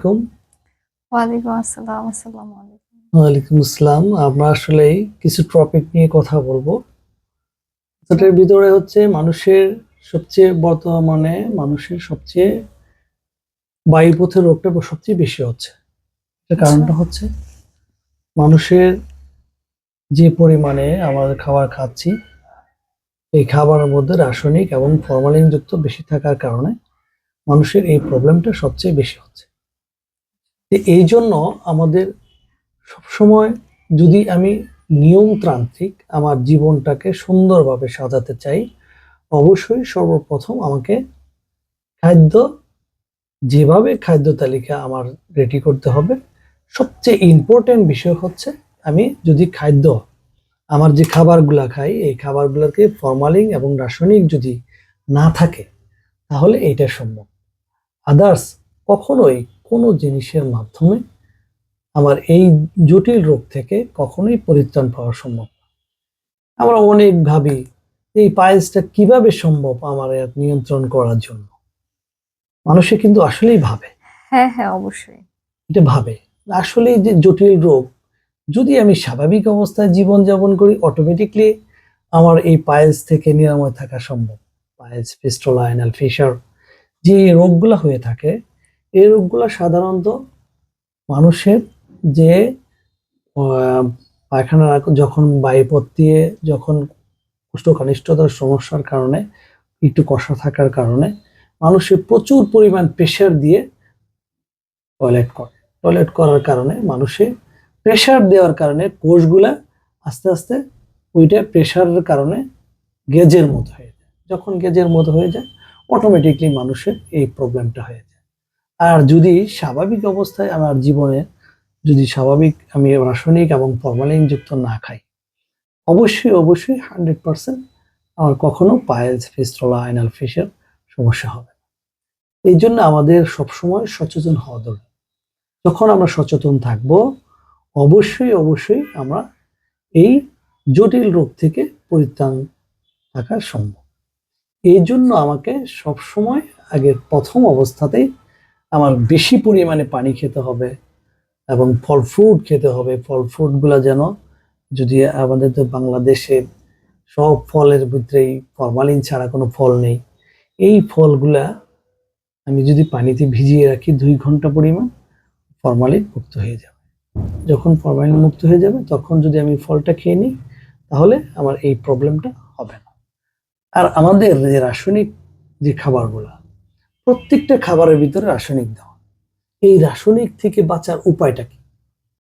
আলাইকুম। ওয়ালাইকুম আসসালাম আসসালামু আলাইকুম। ওয়ালাইকুম আসসালাম। আমরা আসলে কিছু টপিক নিয়ে কথা বলব। সেটার ভিতরে হচ্ছে মানুষের সবচেয়ে বর্তমানে মানুষের সবচেয়ে বায়ুপথের রোগটা সবচেয়ে বেশি হচ্ছে। এর কারণটা হচ্ছে মানুষের যে পরিমাণে আমাদের খাবার খাচ্ছি এই খাবারের মধ্যে রাসায়নিক এবং ফরমালিন যুক্ত বেশি থাকার কারণে মানুষের এই প্রবলেমটা সবচেয়ে বেশি হচ্ছে। এই জন্য আমাদের সবসময় যদি আমি নিয়মতান্ত্রিক আমার জীবনটাকে সুন্দরভাবে সাজাতে চাই, অবশ্যই সর্বপ্রথম আমাকে খাদ্য, যেভাবে খাদ্য তালিকা আমার রেডি করতে হবে, সবচেয়ে ইম্পর্টেন্ট বিষয় হচ্ছে আমি যদি খাদ্য, আমার যে খাবারগুলা খাই, এই খাবারগুলোকে ফরমালিন এবং রাসায়নিক যদি না থাকে, তাহলে এইটা সম্ভব। আদার্স কখনোই কোনো জিনিসের মাধ্যমে আমার এই জটিল রোগ থেকে কখনোই পরিত্রাণ পাওয়া সম্ভব। আমরা অনেক ভাবি এই পায়েসটা কীভাবে সম্ভব আমার নিয়ন্ত্রণ করার জন্য? মানুষে কিন্তু আসলেই ভাবে। হ্যাঁ হ্যাঁ অবশ্যই। এটা ভাবে। আসলেই যে জটিল রোগ যদি আমি স্বাভাবিক অবস্থায় জীবনযাপন করি অটোমেটিকলি আমার এই পায়েস থেকে নিরাময় থাকা সম্ভব। পায়েস ফিস্টোলা অ্যানাল ফিশার যে রোগগুলো হয়ে থাকে এই রোগগুলো সাধারণত মানুষের যে পায়খানা যখন বায়ুপথ দিয়ে যখন কোষ্ঠকানিষ্ঠতার সমস্যার কারণে, একটু কষা থাকার কারণে মানুষের প্রচুর পরিমাণ প্রেশার দিয়ে টয়লেট করে টয়লেট করার কারণে মানুষের প্রেশার দেওয়ার কারণে কোষগুলা আস্তে আস্তে ওইটা প্রেশারের কারণে গেজের মতো হয়ে যায়। যখন গেজের মতো হয়ে যায় অটোমেটিকলি মানুষের এই প্রবলেমটা হয়ে যায়। আর যদি স্বাভাবিক অবস্থায় আমার জীবনে, যদি স্বাভাবিক আমি রাসায়নিক এবং ফরমালিন যুক্ত না খাই, অবশ্যই অবশ্যই হান্ড্রেড পার্সেন্ট আমার কখনো পায়েলস ফিস্ট্রোলা আইনাল ফিসের সমস্যা হবে এই জন্য আমাদের সবসময় সচেতন হওয়া দরকার। যখন আমরা সচেতন থাকব, অবশ্যই অবশ্যই আমরা এই জটিল রোগ থেকে পরিত্রাণ থাকা সম্ভব। এই জন্য আমাকে সবসময় আগের প্রথম অবস্থাতেই আমার বেশি পরিমাণে পানি খেতে হবে এবং ফল ফ্রুট খেতে হবে। ফল ফ্রুটগুলো যেন যদি আমাদের তো বাংলাদেশে সব ফলের ভিতরেই ফরমালিন ছাড়া কোনো ফল নেই, এই ফলগুলা আমি যদি পানিতে ভিজিয়ে রাখি দুই ঘণ্টা পরিমাণ, ফরমালিন মুক্ত হয়ে যাবে। যখন ফরমালিন মুক্ত হয়ে যাবে, তখন যদি আমি ফলটা খেয়ে নিই, তাহলে আমার এই প্রবলেমটা হবে না। আর আমাদের যে রাসায়নিক যে খাবারগুলা প্রত্যেকটা খাবারের ভিতরে রাসায়নিক দেওয়া। এই রাসায়নিক থেকে বাঁচার উপায়টা কি?